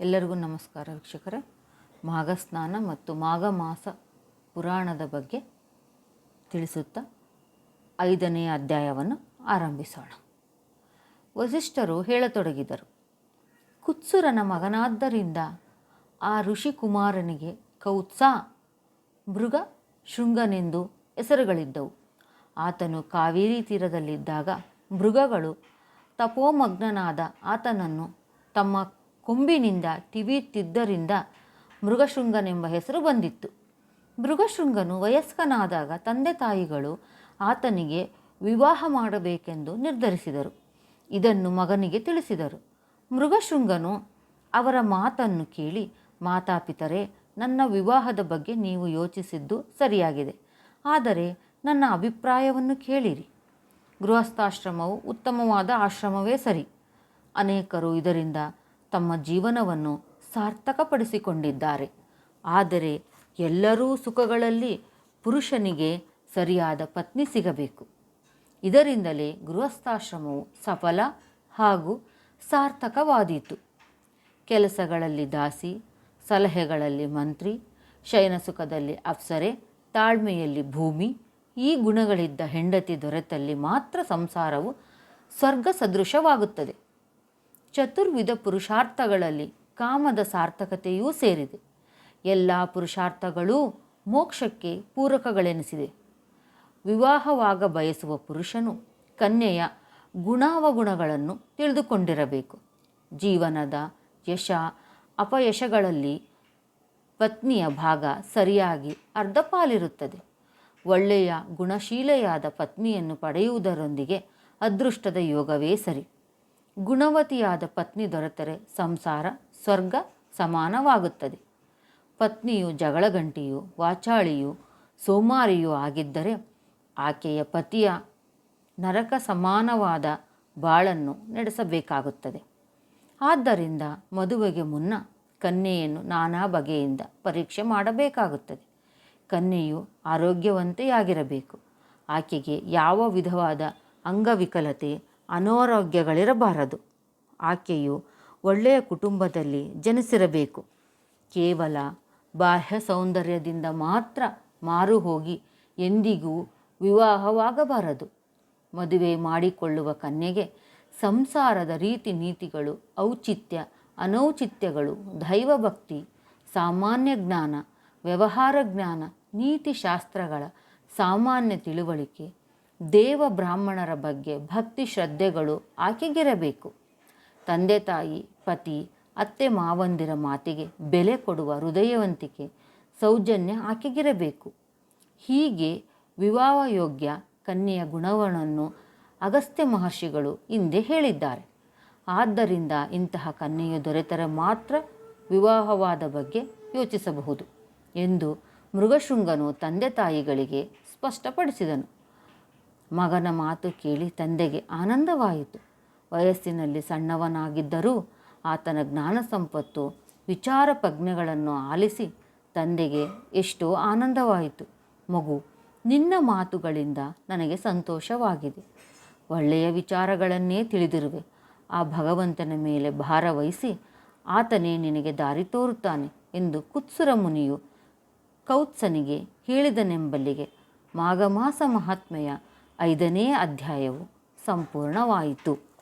ಎಲ್ಲರಿಗೂ ನಮಸ್ಕಾರ ವೀಕ್ಷಕರೇ. ಮಾಘ ಸ್ನಾನ ಮತ್ತು ಮಾಘ ಮಾಸ ಪುರಾಣದ ಬಗ್ಗೆ ತಿಳಿಸುತ್ತಾ ಐದನೇ ಅಧ್ಯಾಯವನ್ನು ಆರಂಭಿಸೋಣ. ವಸಿಷ್ಠರು ಹೇಳತೊಡಗಿದರು, ಕುತ್ಸುರನ ಮಗನಾದ್ದರಿಂದ ಆ ಋಷಿಕುಮಾರನಿಗೆ ಕೌತ್ಸ, ಮೃಗ, ಶೃಂಗನೆಂದು ಹೆಸರುಗಳಿದ್ದವು. ಆತನು ಕಾವೇರಿ ತೀರದಲ್ಲಿದ್ದಾಗ ಮೃಗಗಳು ತಪೋಮಗ್ನನಾದ ಆತನನ್ನು ತಮ್ಮ ಕೊಂಬಿನಿಂದ ತಿವಿಯುತ್ತಿದ್ದರಿಂದ ಮೃಗಶೃಂಗನೆಂಬ ಹೆಸರು ಬಂದಿತ್ತು. ಮೃಗಶೃಂಗನು ವಯಸ್ಕನಾದಾಗ ತಂದೆ ತಾಯಿಗಳು ಆತನಿಗೆ ವಿವಾಹ ಮಾಡಬೇಕೆಂದು ನಿರ್ಧರಿಸಿದರು. ಇದನ್ನು ಮಗನಿಗೆ ತಿಳಿಸಿದರು. ಮೃಗಶೃಂಗನು ಅವರ ಮಾತನ್ನು ಕೇಳಿ, ಮಾತಾಪಿತರೆ, ನನ್ನ ವಿವಾಹದ ಬಗ್ಗೆ ನೀವು ಯೋಚಿಸಿದ್ದು ಸರಿಯಾಗಿದೆ. ಆದರೆ ನನ್ನ ಅಭಿಪ್ರಾಯವನ್ನು ಕೇಳಿರಿ. ಗೃಹಸ್ಥಾಶ್ರಮವು ಉತ್ತಮವಾದ ಆಶ್ರಮವೇ ಸರಿ. ಅನೇಕರು ಇದರಿಂದ ತಮ್ಮ ಜೀವನವನ್ನು ಸಾರ್ಥಕಪಡಿಸಿಕೊಂಡಿದ್ದಾರೆ. ಆದರೆ ಎಲ್ಲರೂ ಸುಖಗಳಲ್ಲಿ ಪುರುಷನಿಗೆ ಸರಿಯಾದ ಪತ್ನಿ ಸಿಗಬೇಕು. ಇದರಿಂದಲೇ ಗೃಹಸ್ಥಾಶ್ರಮವು ಸಫಲ ಹಾಗೂ ಸಾರ್ಥಕವಾದೀತು. ಕೆಲಸಗಳಲ್ಲಿ ದಾಸಿ, ಸಲಹೆಗಳಲ್ಲಿ ಮಂತ್ರಿ ಶಯನಸುಖದಲ್ಲಿ ಅಪ್ಸರೆ, ತಾಳ್ಮೆಯಲ್ಲಿ ಭೂಮಿ, ಈ ಗುಣಗಳಿದ್ದ ಹೆಂಡತಿ ದೊರೆತಲ್ಲಿ ಮಾತ್ರ ಸಂಸಾರವು ಸ್ವರ್ಗ ಸದೃಶವಾಗುತ್ತದೆ ಚತುರ್ವಿಧ ಪುರುಷಾರ್ಥಗಳಲ್ಲಿ ಕಾಮದ ಸಾರ್ಥಕತೆಯೂ ಸೇರಿದೆ. ಎಲ್ಲ ಪುರುಷಾರ್ಥಗಳೂ ಮೋಕ್ಷಕ್ಕೆ ಪೂರಕಗಳೆನಿಸಿದೆ. ವಿವಾಹವಾಗ ಬಯಸುವ ಪುರುಷನು ಕನ್ಯೆಯ ಗುಣಾವಗುಣಗಳನ್ನು ತಿಳಿದುಕೊಂಡಿರಬೇಕು. ಜೀವನದ ಯಶ, ಅಪಯಶಗಳಲ್ಲಿ ಪತ್ನಿಯ ಭಾಗ ಸರಿಯಾಗಿ ಅರ್ಧ ಪಾಲಿರುತ್ತದೆ ಒಳ್ಳೆಯ ಗುಣಶೀಲೆಯಾದ ಪತ್ನಿಯನ್ನು ಪಡೆಯುವುದರೊಂದಿಗೆ ಅದೃಷ್ಟದ ಯೋಗವೇ ಸರಿ. ಗುಣವತಿಯಾದ ಪತ್ನಿ ದೊರೆತರೆ ಸಂಸಾರ, ಸ್ವರ್ಗ ಸಮಾನವಾಗುತ್ತದೆ. ಪತ್ನಿಯು ಜಗಳಗಂಟಿಯು, ವಾಚಾಳಿಯು, ಸೋಮಾರಿಯೂ ಆಗಿದ್ದರೆ ಆಕೆಯ ಪತಿಯ ನರಕ ಸಮಾನವಾದ ಬಾಳನ್ನು ನಡೆಸಬೇಕಾಗುತ್ತದೆ. ಆದ್ದರಿಂದ ಮದುವೆಗೆ ಮುನ್ನ ಕನ್ಯೆಯನ್ನು ನಾನಾ ಬಗೆಯಿಂದ ಪರೀಕ್ಷೆ ಮಾಡಬೇಕಾಗುತ್ತದೆ. ಕನ್ಯೆಯು ಆರೋಗ್ಯವಂತೆಯಾಗಿರಬೇಕು. ಆಕೆಗೆ ಯಾವ ವಿಧವಾದ ಅಂಗವಿಕಲತೆ ಅನಾರೋಗ್ಯಗಳಿರಬಾರದು. ಆಕೆಯು ಒಳ್ಳೆಯ ಕುಟುಂಬದಲ್ಲಿ ಜನಿಸಿರಬೇಕು. ಕೇವಲ ಬಾಹ್ಯ ಸೌಂದರ್ಯದಿಂದ ಮಾತ್ರ ಮಾರು ಹೋಗಿ ಎಂದಿಗೂ ವಿವಾಹವಾಗಬಾರದು. ಮದುವೆ ಮಾಡಿಕೊಳ್ಳುವ ಕನ್ಯೆಗೆ ಸಂಸಾರದ ರೀತಿ ನೀತಿಗಳು, ಔಚಿತ್ಯ, ಅನೌಚಿತ್ಯಗಳು ದೈವಭಕ್ತಿ ಸಾಮಾನ್ಯ ಜ್ಞಾನ, ವ್ಯವಹಾರ ಜ್ಞಾನ ನೀತಿಶಾಸ್ತ್ರಗಳ ಸಾಮಾನ್ಯ ತಿಳುವಳಿಕೆ ದೇವ ಬ್ರಾಹ್ಮಣರ ಬಗ್ಗೆ ಭಕ್ತಿ ಶ್ರದ್ಧೆಗಳು ಆಕೆಗಿರಬೇಕು. ತಂದೆ ತಾಯಿ, ಪತಿ, ಅತ್ತೆ ಮಾವಂದಿರ ಮಾತಿಗೆ ಬೆಲೆ ಕೊಡುವ ಹೃದಯವಂತಿಕೆ, ಸೌಜನ್ಯ ಆಕೆಗಿರಬೇಕು. ಹೀಗೆ ವಿವಾಹ ಯೋಗ್ಯ ಕನ್ಯೆಯ ಗುಣವನ್ನು ಅಗಸ್ತ್ಯ ಮಹರ್ಷಿಗಳು ಹಿಂದೆ ಹೇಳಿದ್ದಾರೆ. ಆದ್ದರಿಂದ ಇಂತಹ ಕನ್ಯೆಯು ದೊರೆತರೆ ಮಾತ್ರ ವಿವಾಹವಾದ ಬಗ್ಗೆ ಯೋಚಿಸಬಹುದು ಎಂದು ಮೃಗಶೃಂಗನು ತಂದೆ ತಾಯಿಗಳಿಗೆ ಸ್ಪಷ್ಟಪಡಿಸಿದನು. ಮಗನ ಮಾತು ಕೇಳಿ ತಂದೆಗೆ ಆನಂದವಾಯಿತು. ವಯಸ್ಸಿನಲ್ಲಿ ಸಣ್ಣವನಾಗಿದ್ದರೂ ಆತನ ಜ್ಞಾನ ಸಂಪತ್ತು, ವಿಚಾರ ಪ್ರಜ್ಞೆಗಳನ್ನು ಆಲಿಸಿ ತಂದೆಗೆ ಎಷ್ಟೋ ಆನಂದವಾಯಿತು. ಮಗು, ನಿನ್ನ ಮಾತುಗಳಿಂದ ನನಗೆ ಸಂತೋಷವಾಗಿದೆ. ಒಳ್ಳೆಯ ವಿಚಾರಗಳನ್ನೇ ತಿಳಿದಿರುವೆ. ಆ ಭಗವಂತನ ಮೇಲೆ ಭಾರ ವಹಿಸಿ ಆತನೇ ನಿನಗೆ ದಾರಿ ತೋರುತ್ತಾನೆ ಎಂದು ಕುತ್ಸುರ ಮುನಿಯು ಕೌತ್ಸನಿಗೆ ಹೇಳಿದನೆಂಬಲ್ಲಿಗೆ ಮಾಘಮಾಸ ಮಹಾತ್ಮೆಯ ಐದನೇ ಅಧ್ಯಾಯವು ಸಂಪೂರ್ಣವಾಯಿತು.